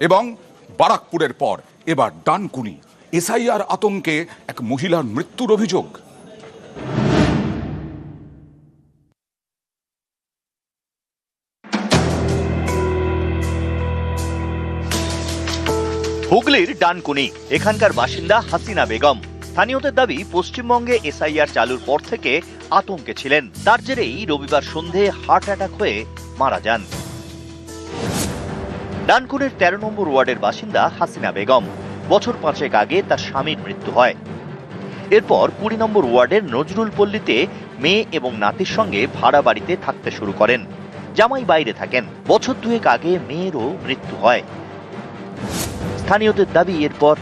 এবং বারাকপুরের পর এবার ডানকুনি। এসআইআর আতঙ্কে এক মহিলার মৃত্যুর অভিযোগ। হুগলির ডানকুনি, এখানকার বাসিন্দা হাসিনা বেগম। স্থানীয়দের দাবি, পশ্চিমবঙ্গে এসআইআর চালুর পর থেকে আতঙ্কে ছিলেন। তার জেরেই রবিবার সন্ধে হার্ট অ্যাটাক হয়ে মারা যান। ডানকুনির তেরো নম্বর ওয়ার্ডের বাসিন্দা হাসিনা বেগম। বছর পাঁচেক আগে তার স্বামীর মৃত্যু হয়। এরপর কুড়ি নম্বর ওয়ার্ডের নজরুল পল্লীতে মেয়ে এবং নাতির সঙ্গে ভাড়া বাড়িতে থাকতে শুরু করেন। জামাই বাইরে থাকেন। বছর দুয়েক আগে মেয়েরও মৃত্যু হয়। স্থানীয়দের দাবি, এরপর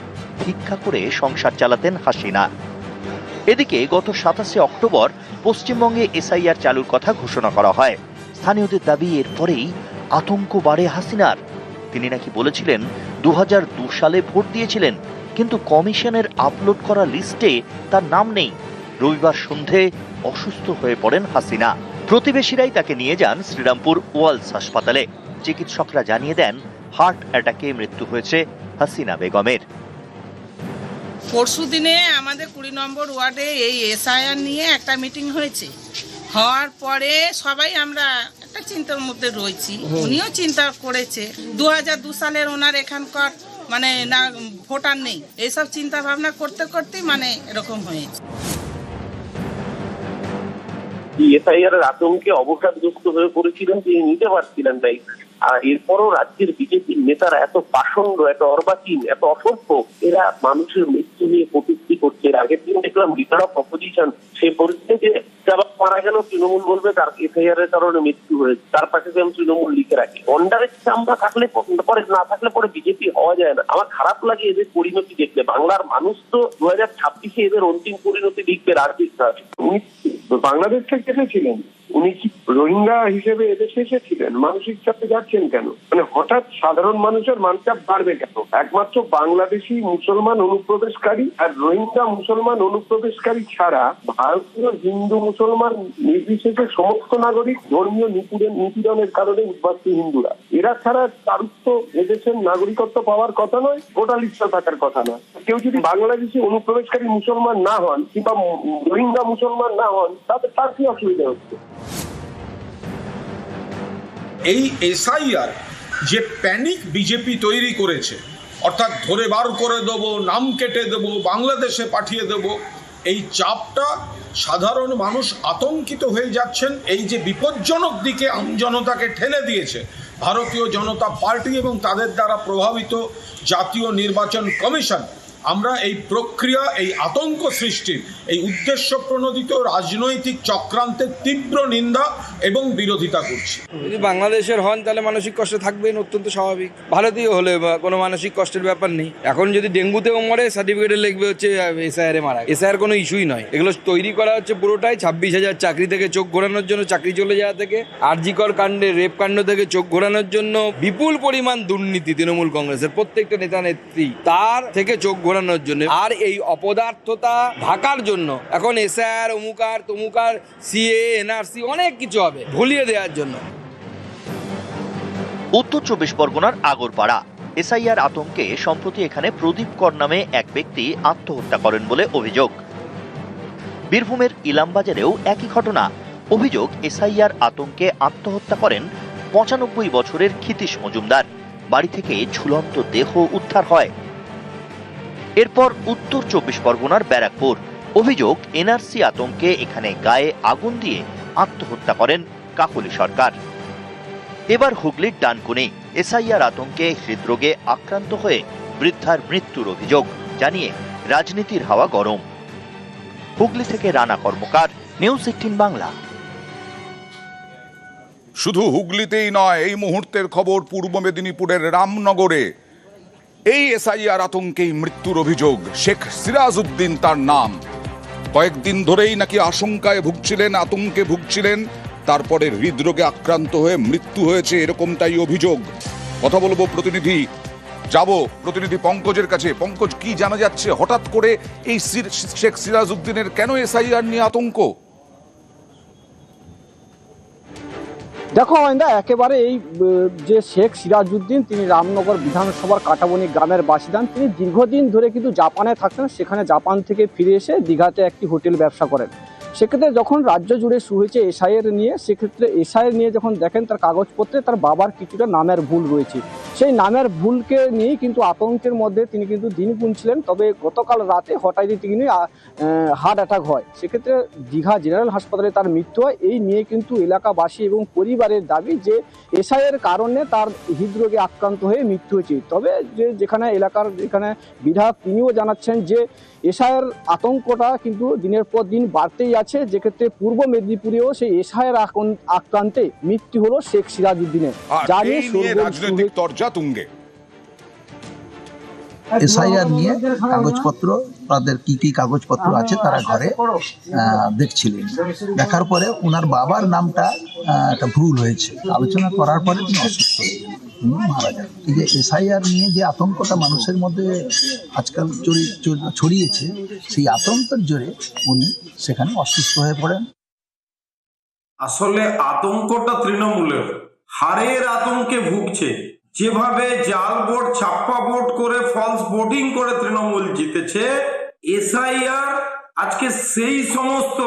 ভিক্ষা করে সংসার চালাতেন হাসিনা। এদিকে গত সাতাশে অক্টোবর পশ্চিমবঙ্গে এসআইআর চালুর কথা ঘোষণা করা হয়। স্থানীয়দের দাবি, এরপরেই আতঙ্ক বাড়ে হাসিনার। তিনি নাকি বলেছিলেন দু সালে ভোট দিয়েছিলেন, কিন্তু কমিশনের আপলোড করা লিস্টে তার নাম নেই। রবিবার সন্ধে অসুস্থ হয়ে পড়েন হাসিনা। প্রতিবেশীরাই তাকে নিয়ে যান শ্রীরামপুর ওয়ালস হাসপাতালে। চিকিৎসকরা জানিয়ে দেন, হার্ট অ্যাটাকে মৃত্যু হয়েছে হাসিনা বেগমের। পরশু দিনে আমাদের কুড়ি নম্বর ওয়ার্ডে এই এসআইআর নিয়ে একটা মিটিং হয়েছে। হওয়ার পরে সবাই আমরা একটা চিন্তার মধ্যে রয়েছি। উনিও চিন্তা করেছে। দু হাজার দু সালের ওনার এখানকার মানে না ভোটার নেই। এইসব চিন্তা ভাবনা করতে করতেই মানে এরকম হয়েছে। এসআইআর এর আতঙ্কে অবসাদগ্রস্ত হয়ে পড়েছিলেন তিনি নিতে পারছিলেন তাই আর এরপরও রাজ্যের বিজেপির নেতারা এত পাষণ্ড, এত অর্বাচীন, এত অসভ্য, এরা মানুষের মৃত্যু নিয়ে কটূক্তি করছে। এর আগের দিন দেখলাম লিডার অফ অপোজিশন সে বলছে যে যারা মারা গেল, তৃণমূল বলবে তার এফআইআর এর কারণে মৃত্যু হয়েছে। তার পাশে যেমন তৃণমূল লিখে রাখে। গন্ডারের চামড়া থাকলে পরে না থাকলে পরে বিজেপি হওয়া যায় না। আমার খারাপ লাগে এদের পরিণতি দেখলে বাংলার মানুষ তো দু হাজার ছাব্বিশে এদের অন্তিম পরিণতি লিখবে রাজনীতি বাংলাদেশ থেকে এসেছিলেন। উনি কি রোহিঙ্গা হিসেবে এদেশে এসেছিলেন? মানসিক চাপে যাচ্ছেন কেন? মানে হঠাৎ সাধারণ মানুষের মানচাপ বাড়বে কেন? একমাত্র বাংলাদেশি মুসলমান অনুপ্রবেশকারী আর রোহিঙ্গা মুসলমান অনুপ্রবেশকারী ছাড়া ভারতীয় হিন্দু মুসলমান নির্বিশেষে সমস্ত নাগরিক ধর্মীয় নিপীড়ন নিপীড়নের কারণে উদ্বাস্তু হিন্দুরা। এরা ছাড়া তো এদেশের নাগরিকত্ব পাওয়ার কথা নয় গোটা লিস্টে থাকার কথা নয়। কেউ যদি বাংলাদেশি অনুপ্রবেশকারী মুসলমান না হন কিংবা রোহিঙ্গা মুসলমান না হন তাতে তার কি অসুবিধা হচ্ছে? এই এসআইআর যে প্যানিক বিজেপি তৈরি করেছে, অর্থাৎ ধরে বার করে দেবো, নাম কেটে দেবো, বাংলাদেশে পাঠিয়ে দেবো, এই চাপটা সাধারণ মানুষ আতঙ্কিত হয়ে যাচ্ছেন। এই যে বিপজ্জনক দিকে আমজনতাকে ঠেলে দিয়েছে, ভারতীয় জনতা পার্টি এবং তাদের দ্বারা প্রভাবিত জাতীয় নির্বাচন কমিশন আমরা এই প্রক্রিয়া, এই আতঙ্ক সৃষ্টির, এই উদ্দেশ্য প্রণোদিত রাজনৈতিক চক্রান্তের তীব্র নিন্দা এবং বিরোধিতা করছি। যদি বাংলাদেশের হন, তাহলে মানসিক কষ্ট থাকবেন, অত্যন্ত স্বাভাবিক। ভারতীয় হলে কোনো মানসিক কষ্টের ব্যাপার নেই। এখন যদি ডেঙ্গুতেও মরে সার্টিফিকেটে লিখবে হচ্ছে এসআইআর এ মারা এসআইআর কোনো ইস্যুই নয়। এগুলো তৈরি করা হচ্ছে পুরোটাই ছাব্বিশ হাজার চাকরি থেকে চোখ ঘোরানোর জন্য, চাকরি চলে যাওয়া থেকে, আরজিকর কাণ্ডে, রেপ কাণ্ড থেকে চোখ ঘোরানোর জন্য, বিপুল পরিমাণ দুর্নীতি তৃণমূল কংগ্রেসের প্রত্যেকটা নেতা নেত্রী তার থেকে চোখ ঘোরানোর জন্য। আর এই অপদার্থতা ঢাকার জন্য। এখন এসআইআর অমুকার তমুকার সিএ এনআরসি অনেক কিছু হবে ভুলিয়ে দেওয়ার জন্য। উত্তর চব্বিশ পরগনার আগরপাড়া। এসআইআর আতঙ্কে সম্প্রতি এখানে প্রদীপ কর নামে এক ব্যক্তি আত্মহত্যা করেন বলে অভিযোগ। বীরভূমের ইলামবাজারেও একই ঘটনা। অভিযোগ এসআইআর আতঙ্কে আত্মহত্যা করেন পঁচানব্বই বছরের ক্ষিতীশ মজুমদার। বাড়ি থেকে ঝুলন্ত দেহ উদ্ধার হয়। এরপর উত্তর চব্বিশ পরগনার ব্যারাকপুর। অভিযোগ, এনআরসি আতঙ্কে এখানে গায়ে আগুন দিয়ে আত্মহত্যা করেন কাকলি সরকার। এবার হুগলির ডানকুনি, এসআইআর আতঙ্কে হৃদরোগে আক্রান্ত হয়ে বৃদ্ধার মৃত্যুর অভিযোগ, জানিয়ে রাজনীতির হাওয়া গরম। হুগলি থেকে রানা কর্মকার, নিউজ এইটিন বাংলা। শুধু হুগলিতেই নয়, এই মুহূর্তের খবর পূর্ব মেদিনীপুরের রামনগরে। এই এসআইআর আতঙ্কেই মৃত্যুর অভিযোগ। শেখ সিরাজউদ্দিন তার নাম। কয়েকদিন ধরেই নাকি আশঙ্কায় ভুগছিলেন, আতঙ্কে ভুগছিলেন। তারপরে হৃদরোগে আক্রান্ত হয়ে মৃত্যু হয়েছে এরকমটাই অভিযোগ। কথা বলব প্রতিনিধি। যাব প্রতিনিধি পঙ্কজের কাছে। পঙ্কজ, কি জানা যাচ্ছে? হঠাৎ করে এই শেখ সিরাজউদ্দিনের কেন এসআইআর নিয়ে আতঙ্ক? দেখো অয়ন্দা একেবারে এই যে শেখ সিরাজউদ্দিন, তিনি রামনগর বিধানসভার কাটাবনি গ্রামের বাসিদান তিনি দীর্ঘদিন ধরে কিন্তু জাপানে থাকতেন, সেখানে জাপান থেকে ফিরে এসে দীঘাতে একটি হোটেল ব্যবসা করেন। সেক্ষেত্রে যখন রাজ্য জুড়ে শুরু হয়েছে এসআইয়ের নিয়ে, সেক্ষেত্রে এসআইয়ের নিয়ে যখন দেখেন তার কাগজপত্রে তার বাবার কিছুটা নামের ভুল রয়েছে। সেই নামের ভুলকে নিয়েই কিন্তু আতঙ্কের মধ্যে তিনি কিন্তু দিন গুনছিলেন। তবে গতকাল রাতে হঠাৎই তিনি হার্ট অ্যাটাক হয়, সেক্ষেত্রে দীঘা জেনারেল হাসপাতালে তার মৃত্যু হয়। এই নিয়ে কিন্তু এলাকাবাসী এবং পরিবারের দাবি যে এসআইয়ের কারণে তার হৃদরোগে আক্রান্ত হয়ে মৃত্যু হয়েছে। তবে যে যেখানে এলাকার যেখানে বিধায়ক তিনিও জানাচ্ছেন যে এসআইয়ের আতঙ্কটা কিন্তু দিনের পর দিন বাড়তেই আছে যেক্ষেত্রে পূর্ব মেদিনীপুরেও সেই এসআইয়ের আক্রান্তে মৃত্যু হলো শেখ সিরাজউদ্দিনের আর যা নিয়ে রাজনৈতিক হয়েছে। তুঙ্গে। এসআইআর নিয়ে কাগজপত্র তাদের কি কি কাগজপত্র আছে তারা ঘরে আহ, দেখছিলেন। দেখার পরে ওনার বাবার নামটা আহ, একটা ভুল হয়েছে। আলোচনা করার পরে তিনি অসুস্থ হয়ে মারা যান যে এসআইআর নিয়ে যে আতঙ্কটা মানুষের মধ্যে আজকাল ছড়িয়েছে, সেই আতঙ্কের জোরে উনি সেখানে অসুস্থ হয়ে পড়েন। আসলে আতঙ্কটা তৃণমূলের। হারের আতঙ্কে ভুগছে। যেভাবে জাল ভোট ছাপ্পা ভোট করে ফলস ভোটিং করে তৃণমূল জিতেছে, এসআইআর আজকে সেই সমস্ত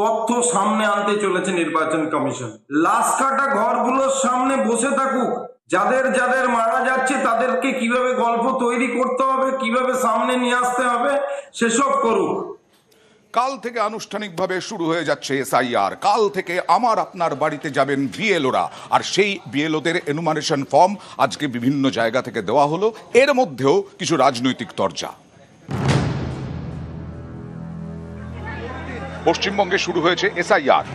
তথ্য সামনে আনতে চলেছে নির্বাচন কমিশন। লাশ কাটা ঘরগুলোর সামনে বসে থাকুক। যাদের যাদের মারা যাচ্ছে, তাদেরকে কীভাবে গল্প তৈরি করতে হবে, কীভাবে সামনে নিয়ে আসতে হবে, সেসব করুক। কাল থেকে আনুষ্ঠানিকভাবে শুরু হয়ে যাচ্ছে এসআইআর। কাল থেকে আমার আপনার বাড়িতে যাবেন বিএলওরা আর সেই বিএলওদের এনুমারেশন ফর্ম আজকে বিভিন্ন জায়গা থেকে দেওয়া হলো। এর মধ্যেও কিছু রাজনৈতিক তরজা। পশ্চিমবঙ্গে শুরু হয়েছে এসআইআর।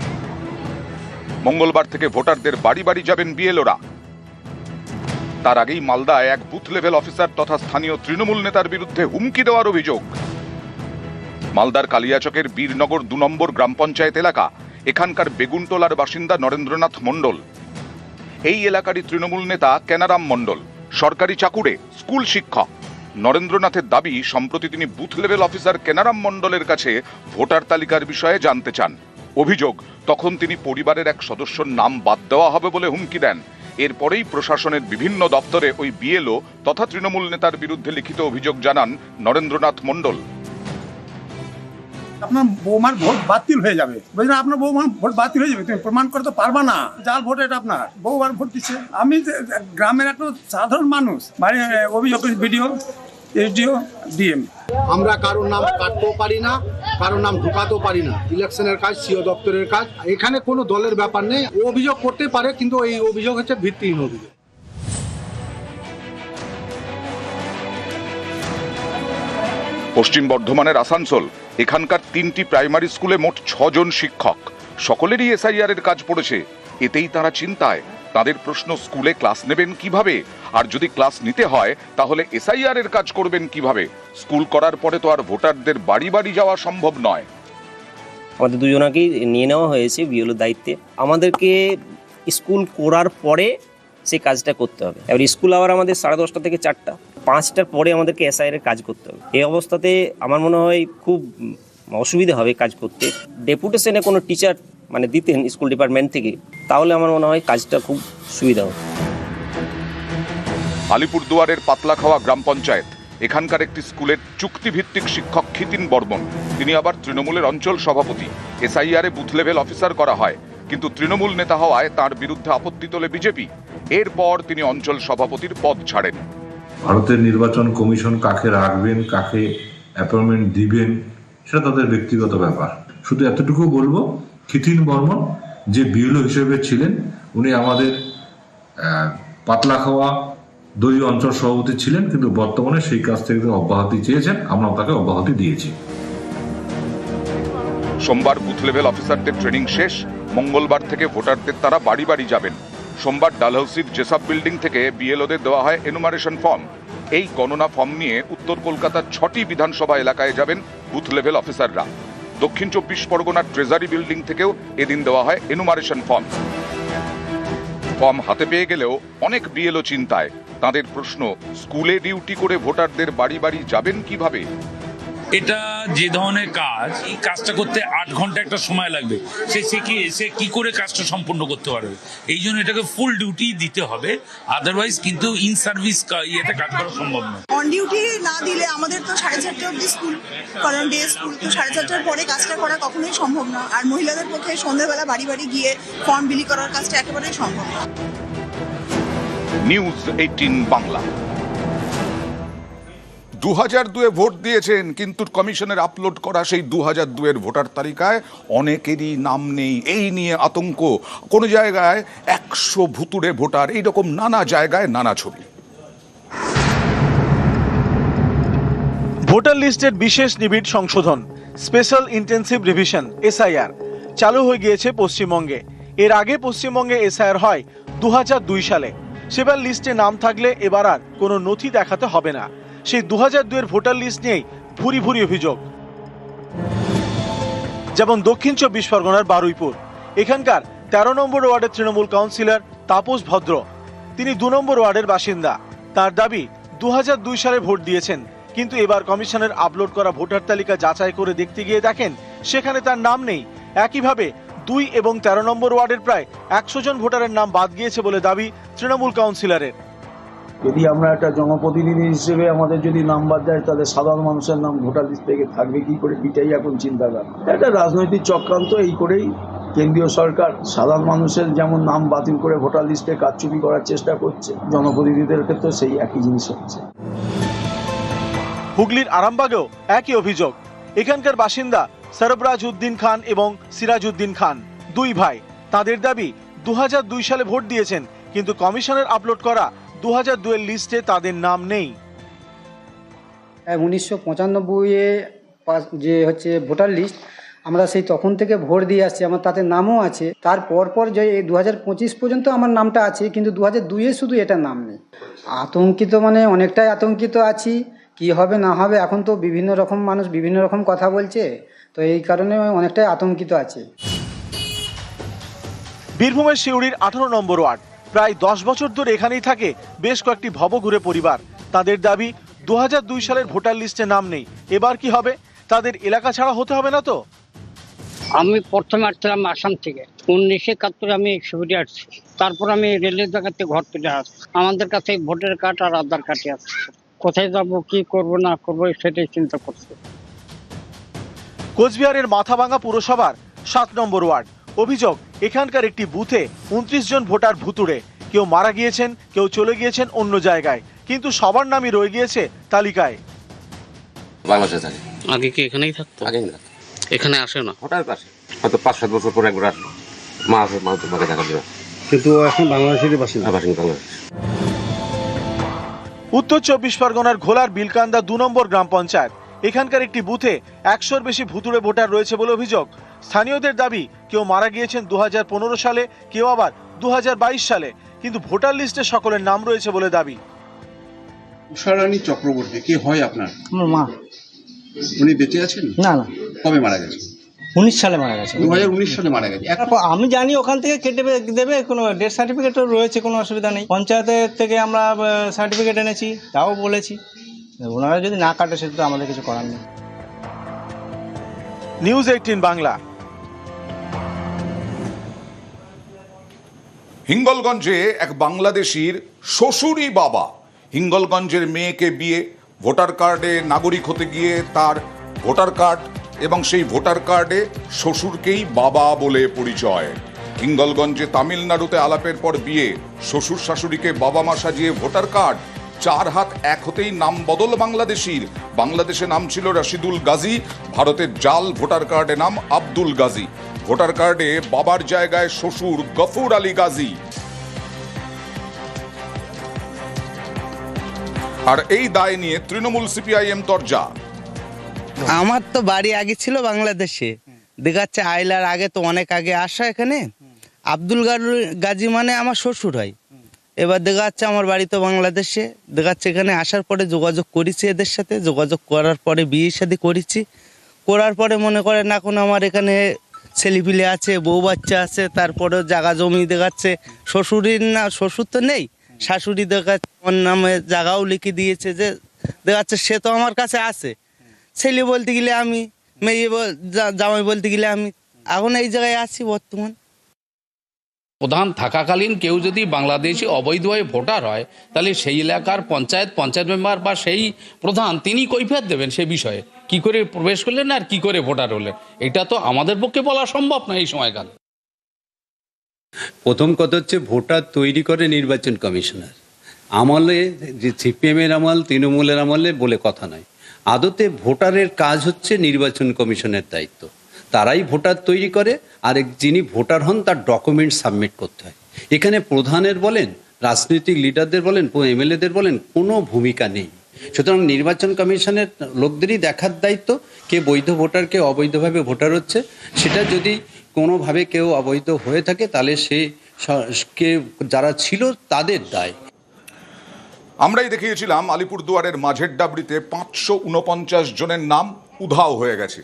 মঙ্গলবার থেকে ভোটারদের বাড়ি বাড়ি যাবেন বিএলওরা। তার আগেই মালদায় এক বুথ লেভেল অফিসার তথা স্থানীয় তৃণমূল নেতার বিরুদ্ধে হুমকি দেওয়ার অভিযোগ। মালদার কালিয়াচকের বীরনগর দু নম্বর গ্রাম পঞ্চায়েত এলাকা, এখানকার বেগুনটোলার বাসিন্দা নরেন্দ্রনাথ মণ্ডল। এই এলাকারই তৃণমূল নেতা কেনারাম মণ্ডল, সরকারি চাকুরে, স্কুল শিক্ষক। নরেন্দ্রনাথের দাবি, সম্প্রতি তিনি বুথ লেভেল অফিসার কেনারাম মণ্ডলের কাছে ভোটার তালিকার বিষয়ে জানতে চান। অভিযোগ, তখন তিনি পরিবারের এক সদস্যর নাম বাদ দেওয়া হবে বলে হুমকি দেন। এরপরেই প্রশাসনের বিভিন্ন দপ্তরে ওই বিএলও তথা তৃণমূল নেতার বিরুদ্ধে লিখিত অভিযোগ জানান নরেন্দ্রনাথ মণ্ডল। আপনার বৌমার ভোট বাতিল হয়ে যাবে। বুঝলেন? আপনার বৌমার ভোট বাতিল হয়ে যাবে। তুমি প্রমাণ করতে পারবা না যার ভোট এটা আপনার। বৌমার ভোট দিচ্ছে। আমি গ্রামের একটা সাধারণ মানুষ বাড়ি অভিযোগ ভিডিও এসডিও, ডিএম। আমরা কারোর নাম কাটতেও পারি না, কারোর নাম ঢুকাতেও পারি না। ইলেকশনের কাজ, সিও দপ্তরের কাজ। এখানে কোনো দলের ব্যাপার নেই। অভিযোগ করতে পারে, কিন্তু এই অভিযোগ হচ্ছে ভিত্তিহীন অভিযোগ। পশ্চিম বর্ধমানের আসানসোল। এখানকার তিনটি প্রাইমারি স্কুলে মোট ছজন শিক্ষক। সকলেরই এসআইআর এর কাজ পড়েছে। এতেই তারা চিন্তায়। তাদের প্রশ্ন, স্কুলে ক্লাস নেবেন কীভাবে? আর যদি ক্লাস নিতে হয়, তাহলে এসআইআর এর কাজ করবেন কীভাবে? স্কুল করার পরে তো আর ভোটারদের বাড়ি বাড়ি যাওয়া সম্ভব নয়। আমাদের দুজনাকেই নিয়ে নেওয়া হয়েছে বিএলও দায়িত্বে। আমাদেরকে স্কুল করার পরে সেই কাজটা করতে হবে। এবার স্কুল আবার আমাদের সাড়ে দশটা থেকে চারটা। পাঁচটার পরে আমাদেরকে এসআইয়ের কাজ করতে হবে। এই অবস্থাতে আমার মনে হয় খুব অসুবিধা হবে কাজ করতে। ডেপুটেশনে কোনো টিচার মানে দিতেন স্কুল ডিপার্টমেন্ট থেকে, তাহলে আমার মনে হয় কাজটা খুব সুবিধা হতো। আলিপুরদুয়ারের পাতলাখাওয়া গ্রাম পঞ্চায়েত, এখানকার একটি স্কুলের চুক্তিভিত্তিক শিক্ষক খিতিন বর্মন। তিনি আবার তৃণমূলের অঞ্চল সভাপতি। এসআইআর বুথ লেভেল অফিসার করা হয়, কিন্তু তৃণমূল নেতা হওয়ায় তার বিরুদ্ধে আপত্তি তোলে বিজেপি। এরপর তিনি অঞ্চল সভাপতির পদ ছাড়েন। ভারতের নির্বাচন কমিশন কাকে রাখবেন, কাকে অ্যাপয়েন্টমেন্ট দিবেন, সেটা তাদের ব্যক্তিগত ব্যাপার। শুধু এতটুকু বলব খিতিন বর্মন যে বিউলো হিসেবে ছিলেন, উনি আমাদের পাতলা খাওয়া দলীয় অঞ্চল সভাপতি ছিলেন, কিন্তু বর্তমানে সেই কাজ থেকে অব্যাহতি চেয়েছেন, আমরা তাকে অব্যাহতি দিয়েছি। সোমবার বুথ লেভেল অফিসারদের ট্রেনিং শেষ, মঙ্গলবার থেকে ভোটারদের তারা বাড়ি বাড়ি যাবেন। সোমবার ডালহাউসির জেসাব বিল্ডিং থেকে বিএলওদের দেওয়া হয় এনুমারেশন ফর্ম এই গণনা ফর্ম নিয়ে উত্তর কলকাতার ছটি বিধানসভা এলাকায় যাবেন বুথ লেভেল অফিসাররা দক্ষিণ চব্বিশ পরগনার ট্রেজারি বিল্ডিং থেকেও এদিন দেওয়া হয় এনুমারেশন ফর্ম ফর্ম হাতে পেয়ে গেলেও অনেক বিএলও চিন্তায়। তাদের প্রশ্ন, স্কুলে ডিউটি করে ভোটারদের বাড়ি বাড়ি যাবেন কীভাবে? এটা যে ধরনের কাজ এই কাজটা করতে আট ঘণ্টা একটা সময় লাগবে। সে সে কি সে কি করে কাজটা সম্পূর্ণ করতে পারবে? এই জন্য এটাকে ফুল ডিউটি দিতে হবে। আদারওয়াইজ কিন্তু ইন সার্ভিস ইয়েতে কাজ করা সম্ভব নয়। অন ডিউটি না দিলে আমাদের তো সাড়ে চারটে অবধি স্কুল কারণ ডে স্কুল তো সাড়ে চারটার পরে কাজটা করা কখনোই সম্ভব না। আর মহিলাদের পক্ষে সন্ধ্যাবেলা বাড়ি বাড়ি গিয়ে ফর্ম বিলি করার কাজটা একেবারেই সম্ভব না। নিউজ এইটিন বাংলা দু হাজার দুয়ে ভোট দিয়েছেন, কিন্তু কমিশনের আপলোড করা সেই দু হাজার দুয়ের ভোটার তালিকায় অনেকেরই নাম নেই। এই নিয়ে আতঙ্ক। কোনো জায়গায় একশো ভুতুড়ে ভোটার, এইরকম নানা জায়গায় নানা ছবি। ভোটার লিস্টের বিশেষ নিবিড় সংশোধন, স্পেশাল ইন্টেন্সিভ রিভিশন, এসআইআর, চালু হয়ে গিয়েছে পশ্চিমবঙ্গে। এর আগে পশ্চিমবঙ্গে এসআইআর হয় দু হাজার দুই সালে। সেবার লিস্টে নাম থাকলে এবার আর কোনো নথি দেখাতে হবে না। সেই দু হাজার দুয়ের ভোটার লিস্ট নিয়েই ভুরি ভুরি অভিযোগ। যেমন দক্ষিণ চব্বিশ পরগনার বারুইপুর। এখানকার তেরো নম্বর ওয়ার্ডের তৃণমূল কাউন্সিলর তাপস ভদ্র। তিনি দু নম্বর ওয়ার্ডের বাসিন্দা। তার দাবি দু হাজার দুই সালে ভোট দিয়েছেন, কিন্তু এবার কমিশনের আপলোড করা ভোটার তালিকা যাচাই করে দেখতে গিয়ে দেখেন, সেখানে তার নাম নেই। একইভাবে দুই এবং তেরো নম্বর ওয়ার্ডের প্রায় একশো জন ভোটারের নাম বাদ গিয়েছে বলে দাবি তৃণমূল কাউন্সিলরের। যদি আমরা একটা জনপ্রতিনিধি হিসেবে আমাদের যদি নাম্বার দেয়, তাহলে সাধারণ মানুষের নাম ভোটার লিস্ট থেকে থাকবে কি করে? এটাই এখন চিন্তা করা একটা রাজনৈতিক চক্রান্ত এই করেই কেন্দ্রীয় সরকার সাধারণ মানুষের যেমন নাম বাতিল করে ভোটার লিস্টে কারচুপি করার চেষ্টা করছে, জনপ্রতিনিধিদের ক্ষেত্রে সেই একই জিনিস হচ্ছে। হুগলির আরামবাগেও একই অভিযোগ। এখানকার বাসিন্দা সরবরাজ উদ্দিন খান এবং সিরাজ উদ্দিন খান, দুই ভাই। তাদের দাবি দু হাজার দুই সালে ভোট দিয়েছেন, কিন্তু কমিশনের আপলোড করা দু হাজার দুয়ের লিস্টে তাদের নাম নেই। উনিশশো পঁচানব্বইয়ে যে হচ্ছে ভোটার লিস্ট আমরা সেই তখন থেকে ভোট দিয়ে আসছি আমার তাতে নামও আছে। তার পর পর যে দু হাজার পঁচিশ পর্যন্ত আমার নামটা আছে কিন্তু দু হাজার দুইয়ে শুধু এটা নাম নেই। আতঙ্কিত মানে অনেকটাই আতঙ্কিত আছি কি হবে না হবে এখন তো বিভিন্ন রকম মানুষ বিভিন্ন রকম কথা বলছে তো এই কারণে অনেকটাই আতঙ্কিত আছে। বীরভূমের শিউড়ির আঠারো নম্বর ওয়ার্ড। প্রায় দশ বছর ধরে এখানেই থাকে বেশ কয়েকটি ভবঘুরে পরিবার। তাদের দাবি দু হাজার দুই সালের ভোটার লিস্টে নাম নেই। এবার কি হবে? তাদের এলাকা ছাড়া হতে হবে না তো? আমি প্রথমে আসছিলাম আসাম থেকে। উনিশশো একাত্তরে আমি শিবিরে আসছি। তারপর আমি রেলের জায়গাতে ঘর তুলে আসছি। আমাদের কাছে ভোটার কার্ড আর আধার কার্ডই আছে। কোথায় যাব কি করব না করব সেটাই চিন্তা করছি। কোচবিহারের মাথাভাঙা পুরসভার সাত নম্বর ওয়ার্ড। অভিযোগ এখানকার একটি বুথে উনত্রিশ জন ভোটার ভুতুড়ে। কেউ মারা গিয়েছেন কেউ চলে গিয়েছেন অন্য জায়গায়। কিন্তু সবার নামই রয়ে গিয়েছে তালিকায়। বাংলাদেশে থাকে। আগে কি এখানেই থাকতো? আগে এখানে আসে না? হঠাৎ আসে হয়তো পাঁচ সাত বছর পর একবার আসলো। মা মা তোমাকে দেখা দেবে। কিন্তু এখন বাংলাদেশেরই বাসিন্দা। বাসিন্দা বাংলাদেশ। উত্তর চব্বিশ পরগনার ঘোলার বিলকান্দা দু নম্বর গ্রাম পঞ্চায়েত। এখানকার একটি বুথে একশোর বেশি ভুতুড়ে ভোটার রয়েছে বলে অভিযোগ। স্থানীয়দের দাবি কেউ মারা গিয়েছেন দু হাজার পনেরো সালে কেউ আবার দুহাজার বাইশ সালে। কিন্তু ভোটার লিস্টে সকলের নাম রয়েছে বলে দাবি। উষারানী চক্রবর্তী কে হয় আপনার? মা। উনি বেঁচে আছেন? না না। কবে মারা গেছে উনিশ সালে মারা গেছে দু হাজার উনিশ সালে মারা গেছে আমি জানি ওখান থেকে কেটে দেবে কোনো ডেথ সার্টিফিকেটও রয়েছে কোনো অসুবিধা নেই। পঞ্চায়েতের থেকে আমরা সার্টিফিকেট এনেছি তাও বলেছি। ওনারা যদি না কাটে সেটা তো আমাদের কিছু করার নেই। News eighteen Bangla. হিঙ্গলগঞ্জে এক বাংলাদেশির শ্বশুরই বাবা হিঙ্গলগঞ্জের মেয়েকে বিয়ে, ভোটার কার্ডে নাগরিক হতে গিয়ে তার ভোটার কার্ড এবং সেই ভোটার কার্ডে শ্বশুরকেই বাবা বলে পরিচয়। হিঙ্গলগঞ্জে তামিলনাড়ুতে আলাপের পর বিয়ে, শ্বশুর শাশুড়িকে বাবা মা সাজিয়ে ভোটার কার্ড, চার হাত এক হতেই নাম বদল বাংলাদেশির। বাংলাদেশে নাম ছিল রাশিদুল গাজী, ভারতের জাল ভোটার কার্ডে নাম আব্দুল গাজী। ভোটার কার্ডে বাবার জায়গায় শ্বশুর গফুর আলী গাজী। আর এই দায় নিয়ে তৃণমূল সিপিআইএম তরজা। আমার তো বাড়ি আগে ছিল বাংলাদেশে। দেখাচ্ছে আইলার আগে তো অনেক আগে আসা এখানে। আব্দুল গাজী মানে আমার শ্বশুর হয়। এবার দেখা যাচ্ছে আমার বাড়ি তো বাংলাদেশে। দেখা যাচ্ছে এখানে আসার পরে যোগাযোগ করেছি এদের সাথে। যোগাযোগ করার পরে বিয়ে সাথে করেছি। করার পরে মনে করেন এখন আমার এখানে ছেলেপিলে আছে, বউ বাচ্চা আছে তারপরে জায়গা জমি দেখাচ্ছে। শ্বশুরের না, শ্বশুর তো নেই, শাশুড়ি দেখাচ্ছে, আমার নামে জায়গাও লিখে দিয়েছে যে, দেখাচ্ছে সে তো আমার কাছে আছে। ছেলে বলতে গেলে আমি, মেয়ে জামাই বলতে গেলে আমি। এখন এই জায়গায় আছি বর্তমান। প্রধান থাকাকালীন কেউ যদি বাংলাদেশি অবৈধ হয়ে ভোটার হয়, তাহলে সেই এলাকার পঞ্চায়েত পঞ্চায়েত মেম্বার বা সেই প্রধান, তিনি কৈফিয়ত দেবেন সে বিষয়ে। কি করে প্রবেশ করলেন আর কি করে ভোটার হলেন? এটা তো আমাদের পক্ষে বলা সম্ভব না এই সময়কাল। প্রথম কথা হচ্ছে ভোটার তৈরি করে নির্বাচন কমিশনার। আমলে যে সিপিএমের আমল, তৃণমূলের আমলে বলে কথা নয়। আদতে ভোটারের কাজ হচ্ছে নির্বাচন কমিশনের দায়িত্ব। তারাই ভোটার তৈরি করে আর যিনি ভোটার হন তার ডকুমেন্ট সাবমিট করতে হয়। এখানে প্রধানের বলেন, রাজনৈতিক লিডারদের বলেন এমএলএদের বলেন, কোনো ভূমিকা নেই। সুতরাং নির্বাচন কমিশনের লোকদেরই দেখার দায়িত্ব কে বৈধ ভোটার, কে অবৈধভাবে ভোটার হচ্ছে। সেটা যদি কোনোভাবে কেউ অবৈধ হয়ে থাকে, তাহলে সে কে যারা ছিল তাদের দায়। আমরাই দেখিয়েছিলাম আলিপুরদুয়ারের মাঝের ডাবরিতে পাঁচশো উনপঞ্চাশ জনের নাম উধাও হয়ে গেছে।